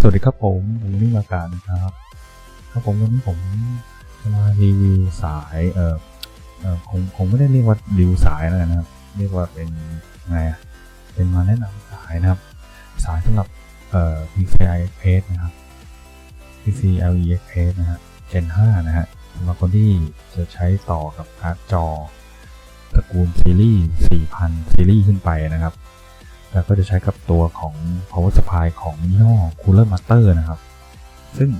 สวัสดีครับผมผมนิ่งอากาศนะครับครับผมวันนี้ผมจะมารีวิวสายเอ่อเอ่อคงคงไม่ได้เรียกว่ารีวิวสายแล้วกันนะครับ เรียกว่าเป็นไงอะ เป็นมาแนะนำสายนะครับ สายสำหรับเอ่อ PCI Express นะครับ PCLE Express นะฮะ Gen 5 นะฮะสำหรับคนที่จะใช้ต่อกับการ์ดจอตระกูลซีรีส์ 4,000 ซีรีส์ขึ้นไปนะครับ แล้วก็จะใช้กับตัวของ power supply ของยี่ห้อ Cooler Master นะครับ ซึ่ง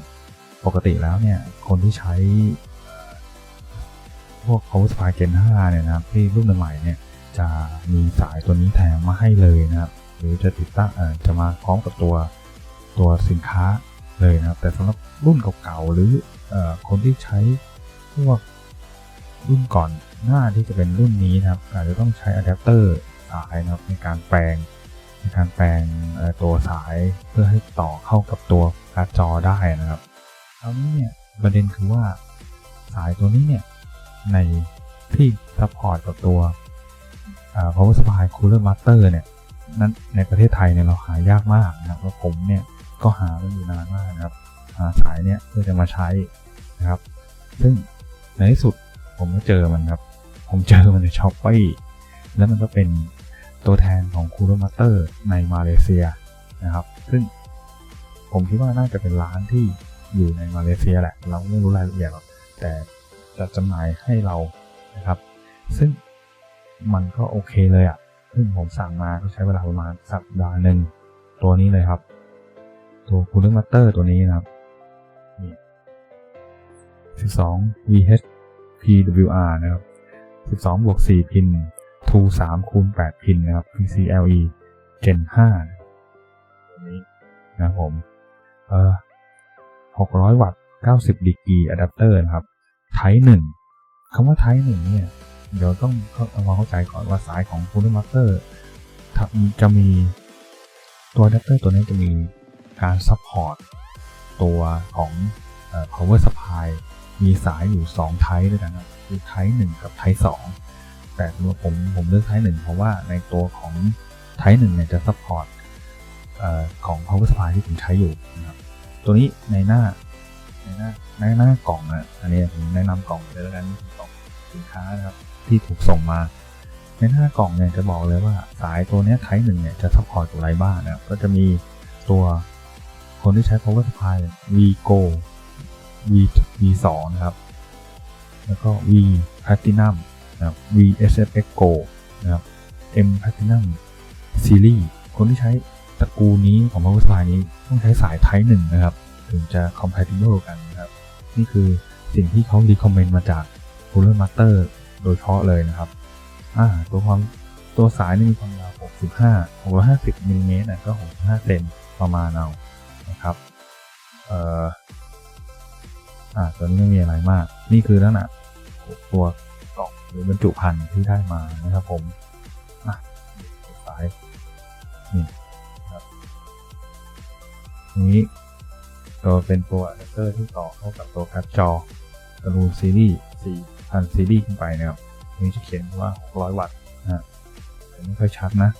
ปกติแล้วเนี่ย คนที่ใช้พวก power supply Gen 5 เนี่ยนะครับ ที่รุ่นใหม่เนี่ย จะมีสายตัวนี้แถมมาให้เลยนะครับ หรือจะติดตั้งเออจะมาพร้อมกับตัวตัวสินค้าเลยนะครับ แต่สำหรับรุ่นเก่าๆหรือเอ่อคนที่ใช้พวกรุ่นก่อนหน้าที่จะเป็นรุ่นนี้นะครับ อาจจะต้องใช้อะแดปเตอร์สายนะครับในการแปลงในการแปลงตัวสายเพื่อให้ต่อเข้ากับตัวการ์ดจอได้นะครับคราวนี้เนี่ยประเด็นคือว่าสายตัวนี้เนี่ยในที่ซัพพอร์ตกับตัว power supply cooler master เนี่ยนั้นในประเทศไทยเนี่ยเราหายากมากนะครับแล้วผมเนี่ยก็หามันอยู่นานมากนะครับหาสายเนี่ยเพื่อจะมาใช้นะครับ ซึ่งในที่สุดผมก็เจอมันครับ ผมเจอมันในช้อปปี้แล้วมันก็เป็นตัวแทนของคูโรมาเตอร์ในมาเลเซียนะครับ ซึ่งผมคิดว่าน่าจะเป็นร้านที่อยู่ในมาเลเซียแหละ เราไม่รู้รายละเอียดหรอกแต่จะจำหน่ายให้เรานะครับ ซึ่ง มันก็โอเคเลยอะ่ะ ซึ่งผมสั่งมาก็ใช้เวลาประมาณสัปดาห์หนึ่งตัวนี้เลยครับ ตัวคูลเลอร์มาเตอร์ตัวนี้นะครับนี่12 VH PWR นะครับ12บวก4พิน ทู3คูณ8พินนะครับ PCLE Gen 5ตัวนี้นะครับผม เอ่อ600 วัตต์ 90ดีกรีอะแดปเตอร์นะครับ Type 1คำว่า Type 1เนี่ย เดี๋ยวต้องเข้าเอามเข้าใจก่อนว่าสายของ c o o l e r Master ถ้าจะมีตัวอะแดปเตอร์ตัวนี้จะมีการซัพพอร์ตตัวของ power supply มีสายอยู่2 Type ด้วยกันนะคือ Type 1กับ Type 2แต่ตัวผมผมเลือกไทป์หนึ่งเพราะว่าในตัวของไทป์หนึ่งเนี่ยจะซัพพอร์ตของ power supply ที่ผมใช้อยู่นะครับตัวนี้ในหน้าในหน้าในหน้ากล่องนะอันนี้ผมแนะนำกล่องเลยแล้วกันกล่องสินค้านะครับ ที่ถูกส่งมา ในหน้ากล่องเนี่ยจะบอกเลยว่าสายตัวนี้ไทป์หนึ่งเนี่ยจะซัพพอร์ตกับอะไรบ้างนะก็จะมีตัวคนที่ใช้ power supply Vigo V V2 นะครับ แล้วก็ V Platinum นะครับ VSFX Go นะครับ M Platinum Series คนที่ใช้ตระกูลนี้ของ Power Supply นี้ต้องใช้สาย Type 1นะครับ ถึงจะ compatible กันนะครับ นี่คือสิ่งที่เขา recommend มาจาก Cooler Master โดยเฉพาะเลยนะครับตัวความตัวสายนี่มีความยาว 65 650มิลลิเมตรก็ 65 เซนประมาณเอานะครับ เอ่อตัวนี้ไม่มีอะไรมาก นี่คือลักษณะตัวกล่องหรือบรรจุภัณฑ์ที่ได้มานะครับผมสาย นี่ครับนี้ตัวเป็นตัวอะแดปเตอร์ที่ต่อเข้ากับตัวการ์ดจอก Blue ซีรีส์4 พันซีรีส์ขึ้นไปนะครับนี่จะเขียนว่า 600 วัตต์นะไม่ค่อยชัดนะ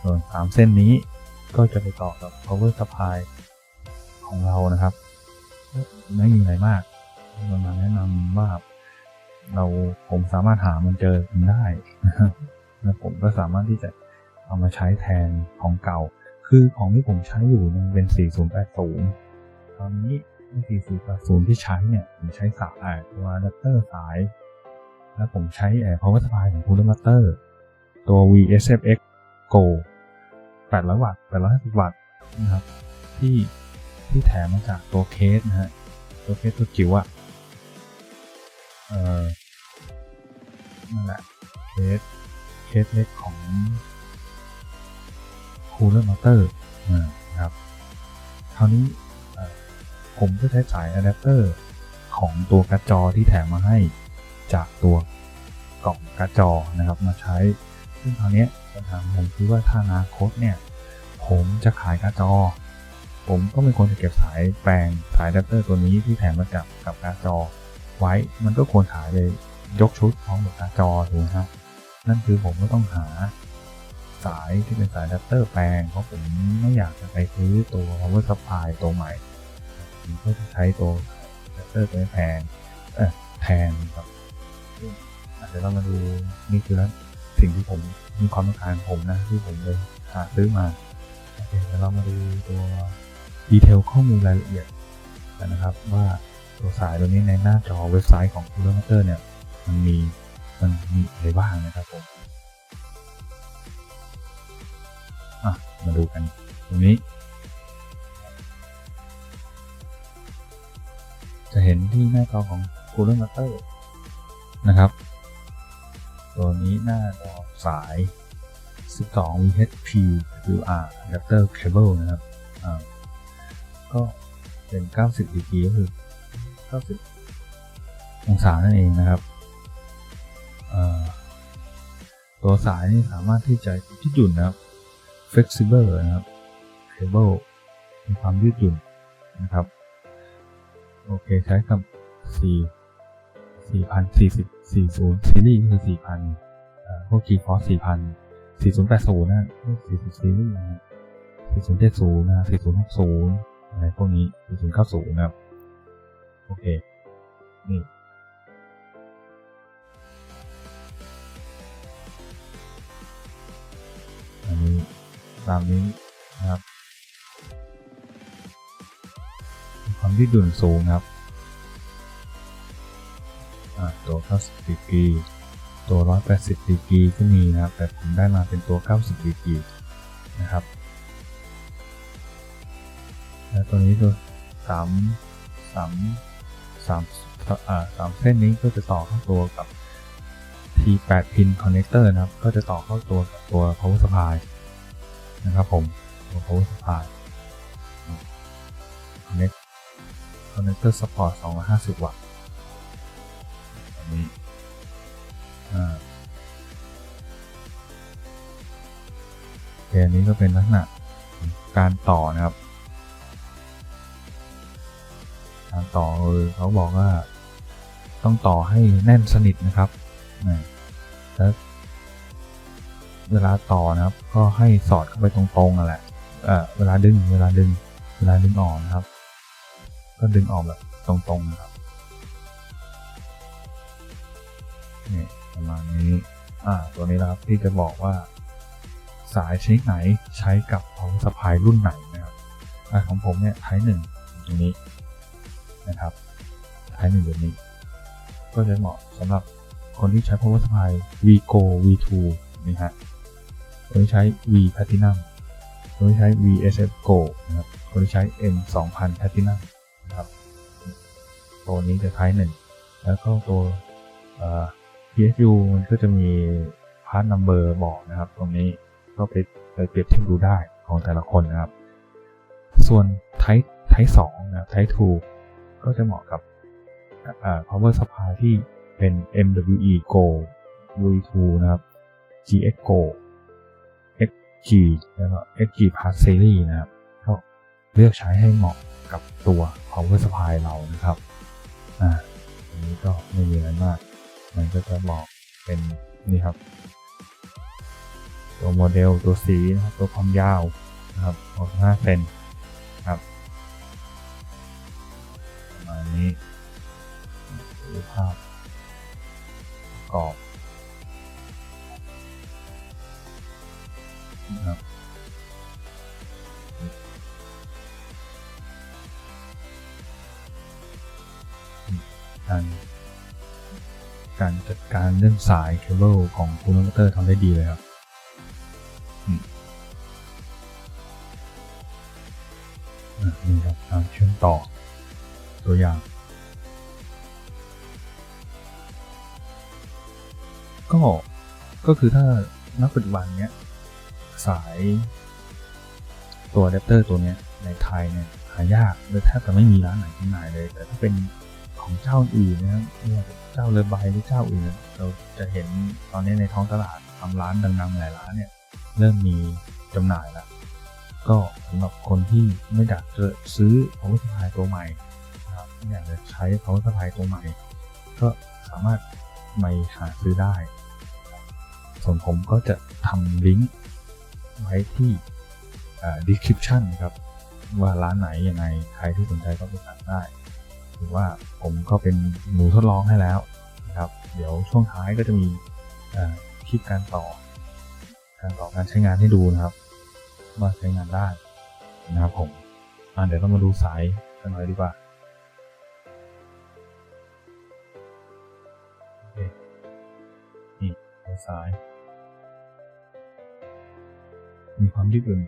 ส่วนมเส้นนี้ก็จะไปต่อกับ power supply ของเรานะครับไม่มีอะไรมากเรามาแนะนำว่าเราผมสามารถหามันเจอมันได้แล้วผมก็สามารถที่จะเอามาใช้แทนของเก่า คือของที่ผมใช้อยู่มันเป็น 4080 ตอนนี้ ใน4080 ที่ใช้เนี่ย ผมใช้สายตัวอะแดปเตอร์สาย แล้วผมใช้แอร์ power supply ของ Cooler Master ตัว VSFX Go 800 วัตต์850 วัตต์นะครับที่ที่แถมมาจากตัวเคสนะฮะ ตัวเคสตัวจิ๋วอะเออนั่นแหละเคสเคสเล็กของ Cooler Master นะครับคราวนี้ ผมก็ใช้สายอะแดปเตอร์ของตัวกร์ดจอที่แถมมาให้จากตัวกล่องกร์ดจอนะครับมาใช้ ซึ่งตอนเนี้ยปัญหางผมคือว่าถ้าอนาคตเนี่ย ผมจะขายกร์ดจอ ผมก็ไม่ควรจะเก็บสายแปลงสายอะแดปเตอร์ตัวนี้ที่แถมมากับกับกร์ดจอ ไว้มันก็ควรขายเลยยกชุดพร้อมกับกร์ดจอถูกไหมครับนั่นคือผมก็ต้องหาสายที่เป็นสายอะแดปเตอร์แปลงเพราะผมไม่อยากจะไปซื้อตัว power supply ตัวใหม่ ผมก็จะใช้ตัวอะแดปเตอร์ตัวนี้แพงเออแทนครับซึ่งอะเดี๋ยวเรามาดูนี่คือสิ่งที่ผมมีความต้องการผมนะที่ผมเลยหาซื้อมาโอเคเดี๋ยวเรามาดูตัวดีเทลข้อมูลรายละเอียดกันนะครับว่าตัวสายตัวนี้ในหน้าจอเว็บไซต์ของ Cooler Master เนี่ยมันมีมันมีอะไรบ้างนะครับผมมาดูกันตรงนี้ จะเห็นที่หน้าจอของ Cooler Master นะครับ ตัวนี้หน้าจอสาย 12 VHP คือ R adapter cable นะครับก็เป็น 90ดีกรีก็คือ 90 องศานั่นเองนะครับ ตัวสายนี่สามารถที่จะยืดหยุ่นนะครับ flexible นะครับ cable มีความยืดหยุ่นนะครับ โอเคใช้กับ4 4040 40ซีรีส์ก็คือ4,000พวก GeForce 4,000 4080นะพวก40ซีรีส์นะ4070นะ4060อะไรพวกนี้4090นะครับโอเคนี่อันนี้ตามนี้นะครับ ความยืดหยุ่นสูงครับตัว 90 ดีกรี ตัว 180 ดีกรีก็มีนะครับ แต่ผมได้มาเป็นตัว 90 ดีกรีนะครับ แล้วตัวนี้ตัวสามสามสามอ่าสามเส้นนี้ก็จะต่อเข้าตัวกับ T8 pin connector นะครับ ก็จะต่อเข้าตัวกับตัว power supply นะครับผม ตัว power supply connect connector support 250 วัตต์อันนี้อ่าโอเคอันนี้ก็เป็นลักษณะการต่อนะครับ การต่อเขาบอกว่าต้องต่อให้แน่นสนิทนะครับแล้วเวลาต่อนะครับ ก็ให้สอดเข้าไปตรงๆนั่นแหละเอ่อเวลาดึง เวลาดึง เวลาดึงออกนะครับ ก็ดึงออกแบบตรงๆนะครับนี่ประมาณนี้ อ่า ตัวนี้นะครับที่จะบอกว่า สายชนิดไหนใช้กับ power supply รุ่นไหนนะครับอ่าของผมเนี่ยไทป์หนึ่งตรงนี้นะครับไทป์หนึ่งแบบนี้ ก็จะเหมาะสำหรับคนที่ใช้ power supply Vigo V2 นี่ฮะคนที่ใช้ V Platinum คนที่ใช้ VSF Go นะครับ คนที่ใช้ M 2000 Platinum ตัวนี้จะไทป์หนึ่งแล้วก็ตัว PSU มันก็จะมี part number บอกนะครับ ตรงนี้ก็ไปไปเปรียบเทียบดูได้ของแต่ละคนนะครับ ส่วน Type Type 2นะครับ Type 2ก็จะเหมาะกับ power supply ที่เป็น MWE Go V2 นะครับ GX Go XG แล้วก็ XG Plus Series นะครับก็เลือกใช้ให้เหมาะกับตัว power supply เรานะครับ อ่าอันนี้ก็ไม่มีอะไรมาก มันก็จะบอกเป็นนี่ครับ ตัวโมเดลตัวสีนะครับตัวความยาวนะครับ65เซนครับ สายเคเบิลของคูลเลอร์ทำได้ดีเลยครับนี่ครับการเชื่อมต่อตัวอย่าง ก็ก็คือถ้าณปัจจุบันเนี้ยสายตัวอะแดปเตอร์ตัวเนี้ยในไทยเนี่ยหายากเลยแทบจะไม่มีร้านไหนจำหน่ายเลย แต่ถ้าเป็น ของเจ้าอื่นนะครับเจ้าเลอใบหรือเจ้าอื่น เราจะเห็นตอนนี้ในท้องตลาดทำร้านดังๆหลายร้านเนี่ยเริ่มมีจำหน่ายแล้ว ก็สำหรับคนที่ไม่อยากจะซื้อ power supply ตัวใหม่นะครับไม่อยากจะใช้ power supply ตัวใหม่ ก็สามารถไปหาซื้อได้ ส่วนผมก็จะทำลิงก์ไว้ที่อ่า description ครับ ว่าร้านไหนยังไง ใครที่สนใจก็ไปสั่งได้ ว่าผมก็เป็นหนูทดลองให้แล้วนะครับ เดี๋ยวช่วงท้ายก็จะมีคลิปการต่อ การต่อการใช้งานให้ดูนะครับว่าใช้งานได้นะครับผมเดี๋ยวเรามาดูสายกันหน่อยดีกว่าโอเคนี่สาย มีความยืดหยุ่น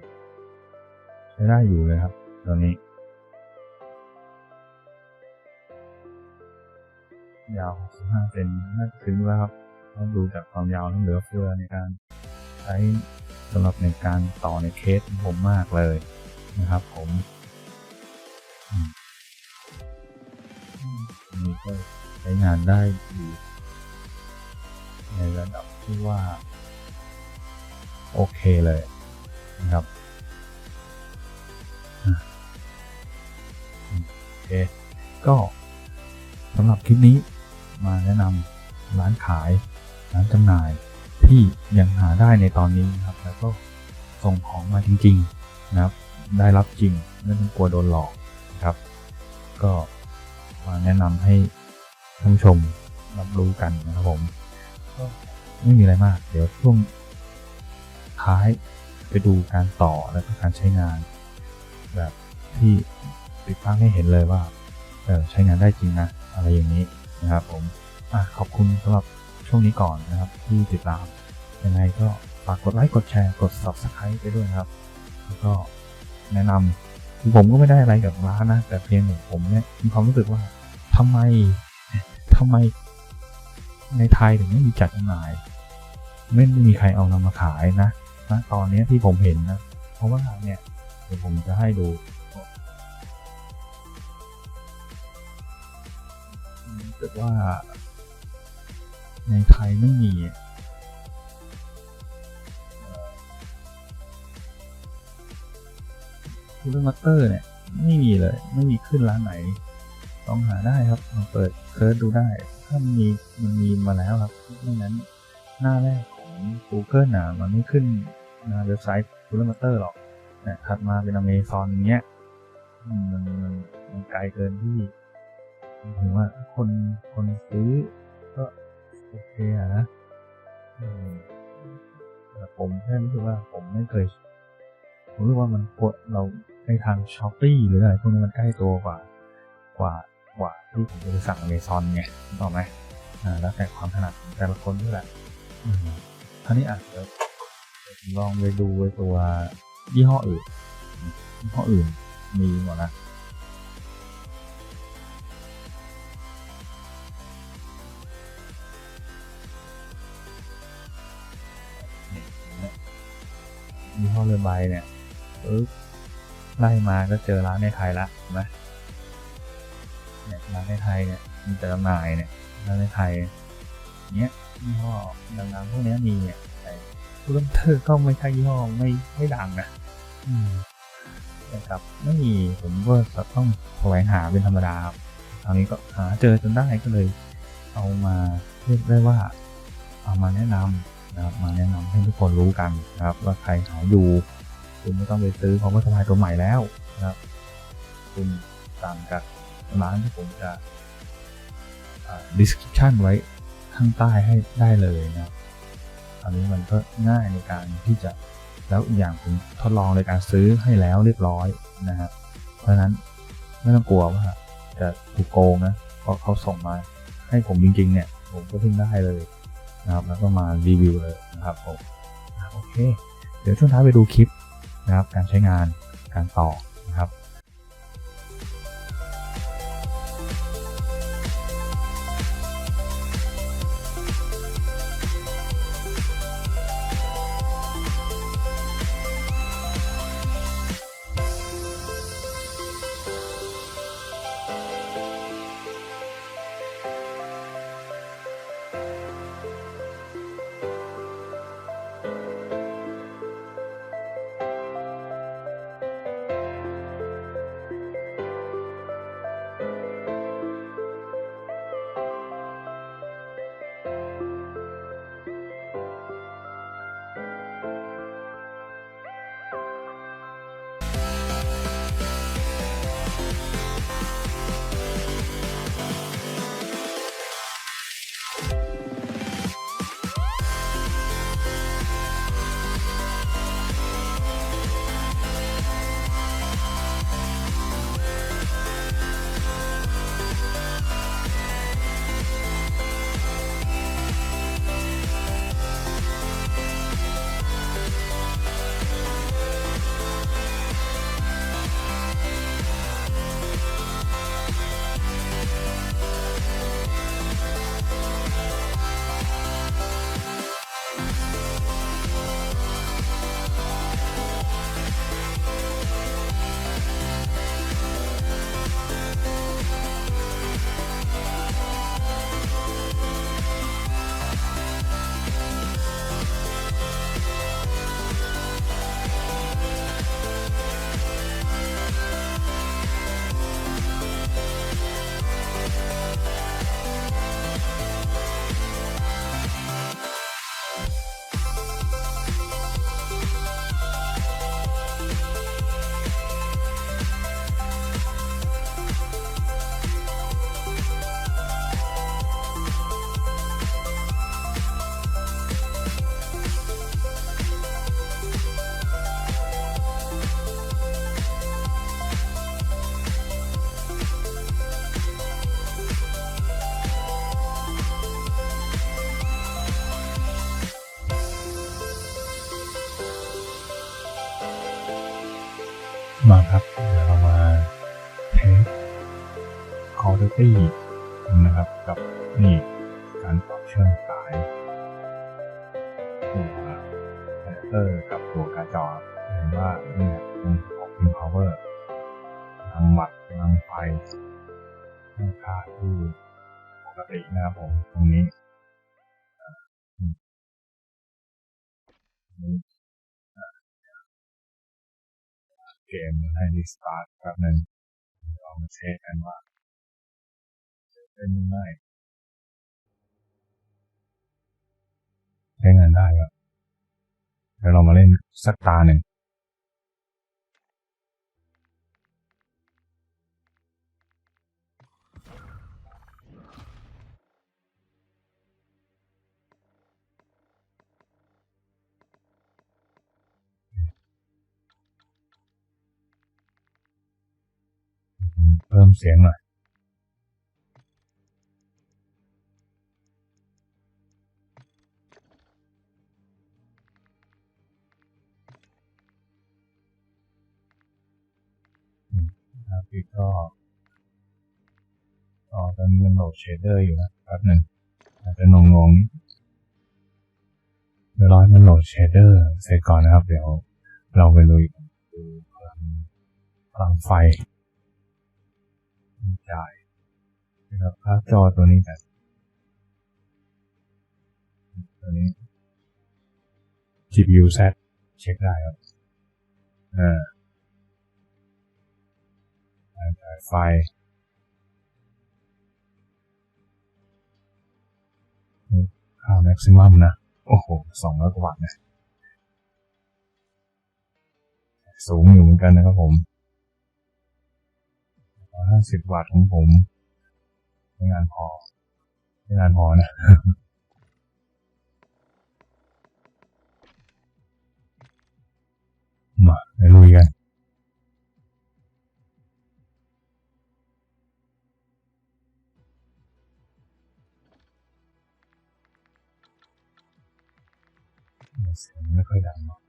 ใช้ได้อยู่เลยครับ ตอนนี้ ยาว 65 เซนน่าจะถึงแล้วครับต้องดูจากความยาวแล้วเหลือเฟือในการใช้สำหรับในการต่อในเคสผมมากเลยนะครับ ผมมอืมอันนี้ก็ใช้งานได้อยู่ในระดับที่ว่า โอเคเลยนะครับโอเคก็สำหรับคลิปนี้ มาแนะนำร้านขาย ร้านจำหน่ายที่ยังหาได้ในตอนนี้นะครับ แล้วก็ส่งของมาจริงๆนะครับ ได้รับจริงไม่ต้องกลัวโดนหลอกนะครับ ก็มาแนะนำให้ท่านชมรับรู้กันนะครับผมก็ไม่มีอะไรมาก เดี๋ยวช่วงท้ายไปดูการต่อและก็การใช้งาน แบบที่ติดตั้งให้เห็นเลยว่าใช้งานได้จริงนะ อะไรอย่างนี้ นะครับผมอขอบคุณสำหรับช่วงนี้ก่อนนะครับ ที่ติดตามยังไงก็ฝากกดไลค์กดแชร์กด subscribe ไปด้วยนะครับ แล้วก็แนะนำคือผมก็ไม่ได้อะไรกับร้านนะ แต่เพียงผมเนี่ยมีความรู้สึกว่าทำไมทำไมในไทยถึงไม่มีจัดจำหน่าย ไม่มีใครเอานำมาขายนะนะตอนนี้ที่ผมเห็นนะ เพราะว่าเนี่ยเดี๋ยวผมจะให้ดู รู้สึกว่า ในไทยไม่มีคูลมัตเตอร์เนี่ย ไม่มีเลย ไม่มีขึ้นร้านไหนต้องหาได้ครับลองเปิดเซิร์ชดูได้ ถ้ามันมีมันมีมาแล้วครับไม่งั้นหน้าแรกของ Google นะมันไม่ขึ้นหน้าเว็บไซต์คูลมัตเตอร์หรอกนี่ถัดมาเป็น Amazon เงี้ยมันมันไกลเกินที่ ถึงว่าคนคนซื้อก็โอเคอะนะแต่ผมแค่รู้สึกว่าผมไม่เคยผมรู้ว่ามันควรเราในทางช้อปปี้หรืออะไรพวกนี้มันใกล้ตัวกว่ากว่ากว่าที่ผมจะไปสั่งอเมซอนไงถูกไหมอ่าแล้วแต่ความถนัดแต่ละคนด้วยแหละอืมคราวนี้อะเดี๋ยวผมลองไปดูไอ้ตัวยี่ห้ออื่นยี่ห้ออื่นมีหมดนะ ยี่ห้อเรือใบเนี่ยปึ๊บไล่มาก็เจอร้านในไทยละเห็นไหมเนี่ยร้านในไทยเนี่ยมีแต่จำหน่ายเนี่ยร้านในไทยเนี้ยยี่ห้อดังๆพวกเนี้ยมีเนี่ยแต่คูลเตอร์ก็ไม่ใช่ยี่ห้อไม่ไม่ดังนะอืมแต่กับไม่มีผมก็ต้องแสวงหาเป็นธรรมดาครับคราวนี้ก็หาเจอจนได้ก็เลย เอามาเรียกได้ว่า เอามาแนะนำ นะครับมาแนะนำให้ทุกคนรู้กันนะครับ ว่าใครหาอยู่คุณไม่ต้องไปซื้อของวัตถุตัวใหม่แล้วนะครับ คุณสั่งจากร้านที่ผมจะ description ไว้ข้างใต้ให้ได้เลยนะครับอันนี้มันก็ง่ายในการที่จะแล้วอีกอย่างผมทดลองในการซื้อให้แล้วเรียบร้อยนะฮะเพราะฉะนั้นไม่ต้องกลัวว่าจะถูกโกงนะเพราะเขาส่งมาให้ผมจริงๆเนี่ย ผมก็เพิ่งได้เลย นะครับแล้วก็มารีวิวเลยนะครับผมโอเค เดี๋ยวช่วงท้ายไปดูคลิปนะครับการใช้งานการต่อ Call Duty นะครับกับนี่การต่อเชื่อมสายตัวแอดเตอร์กับตัวการ์ดจอเห็นว่านี่มันออกเป็น power พลังหมัดพลังไฟให้ค่าที่ปกตินะครับผมตรงนี้เกมให้รีสตาร์ทแป๊บนึ่งเดี๋ยวเรามาเช็คกันว่า เป็นยังไงใช้งานได้ครับเดี๋ยวเรามาเล่นสักตาหนึ่งเพิ่มเสียงหน่อย โหลดเชดเดอร์อยู่นะแป๊บหนึ่งอาจจะงงๆเดี๋ยวรอให้มันโหลดเชดเดอร์เสร็จก่อนนะครับ เดี๋ยวเราไปลุยดูพลังพลังไฟจ่ายนะครับภาพจอตัวนี้กันตัวนี้ GPU Z เช็คได้ครับอ่าจ่ายไฟ ค่า maximum นะ โอ้โหสองร้อยกว่าวัตต์นะ สูงอยู่เหมือนกันนะครับผมห้าสิบวัตต์ของผมใช้งานพอใช้งานพอนะมาไปลุยกัน เสียงไม่ค่อยดังเนาะ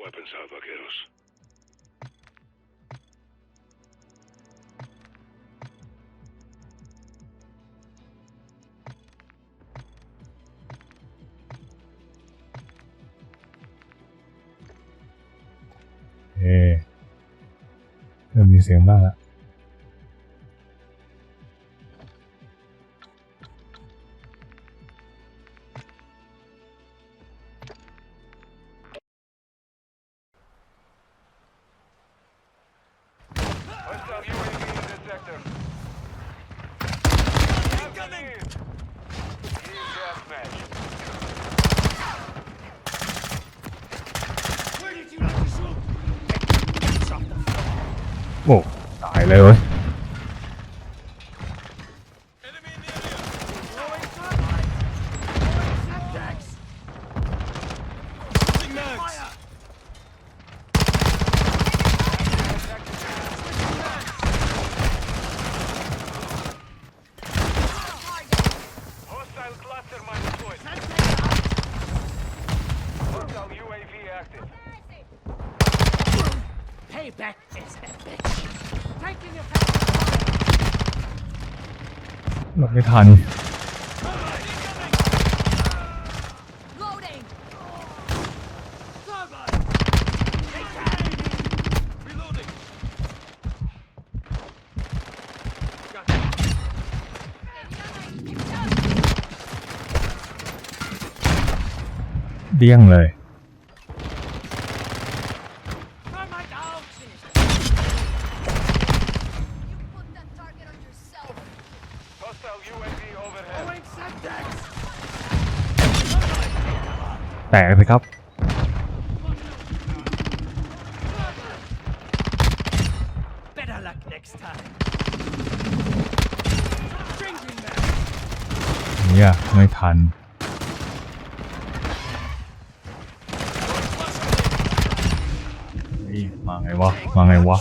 Weapons out, vaqueros. เริ่ ไม่ทันเดี้ยงเลย แตกสิครับเนี่ยไม่ทันมาไงวะ มาไงวะ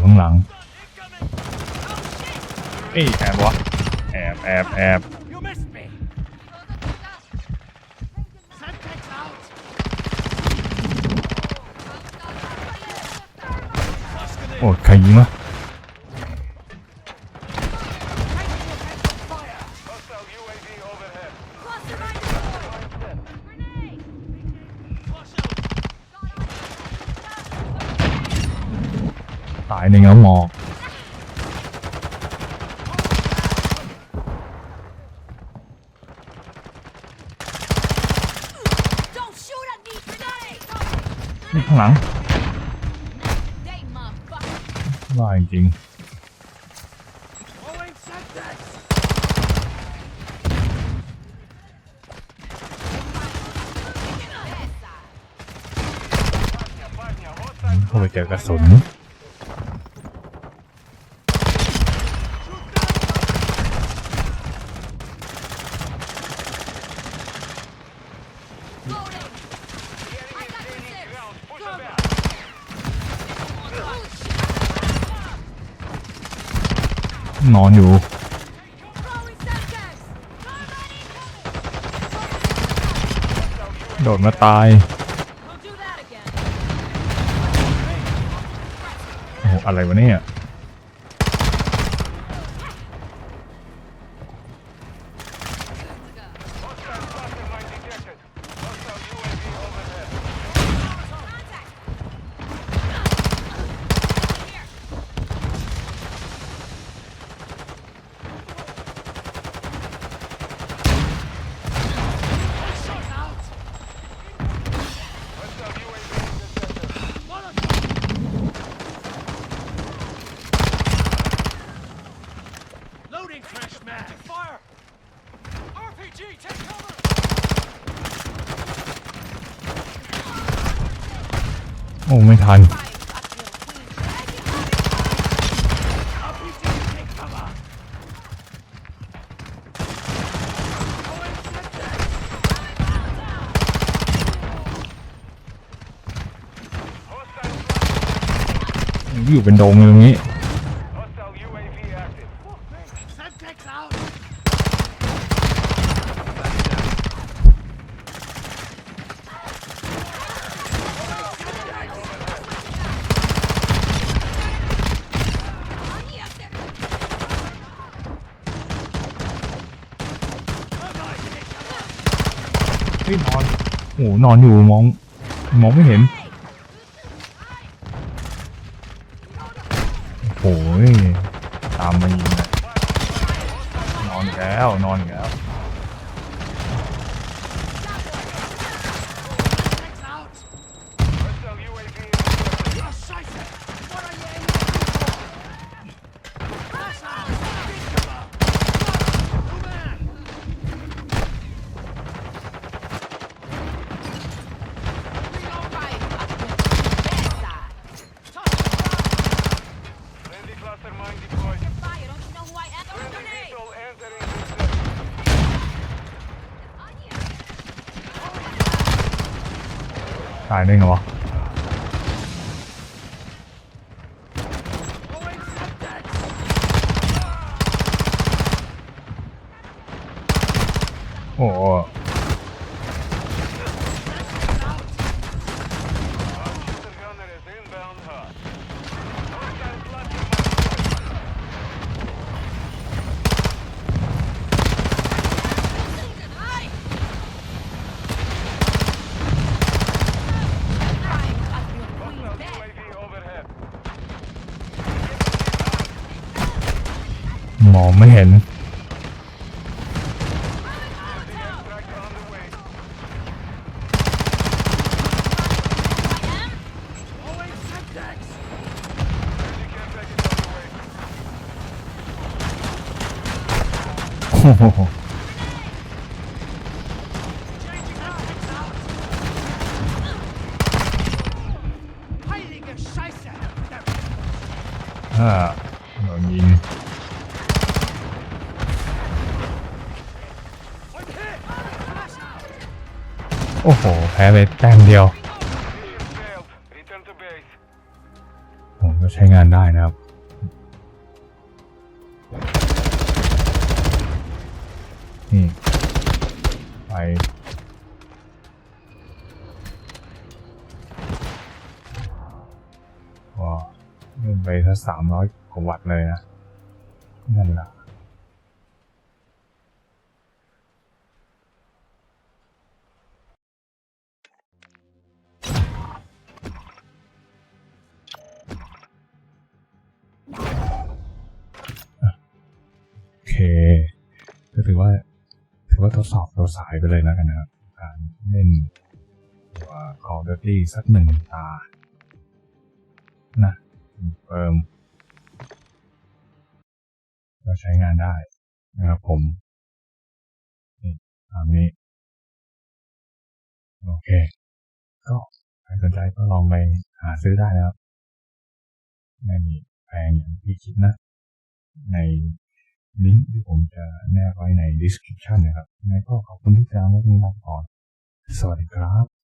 ู่ข้างหลังเอ้แอบวะแอบแอบแอบโอ้ใครยิงวะ เข้าไปเจอกระสุนนอนอยู่โดดมาตาย อะไรวะเนี่ย เป็นโดงอยู่ตรงนี้ เฮ้นอน โอ้นอนอยู่มอง มองไม่เห็น 예. 大呢个。 แพ้ไปแต้มเดียว Mission ามร้อยกว่าวัตต์เลยนะนั่นแหละโอเคก็ถือว่าถือว่าทดสอบตัวสายไปเลยนะกันนะครับ การเล่นตัว Call of Duty สักหนึ่งตา นะเฟิร์ม ใช้งานได้นะครับผมนี่ตามนี้ โอเค ก็ใครสนใจก็ลองไปหาซื้อได้นะครับไม่มีแพงอย่างที่คิดนะ ในลิงก์ที่ผมจะแนบไว้ใน description นะครับยังไงก็ขอบคุณที่ติดตามและรับฟังก่อน สวัสดีครับ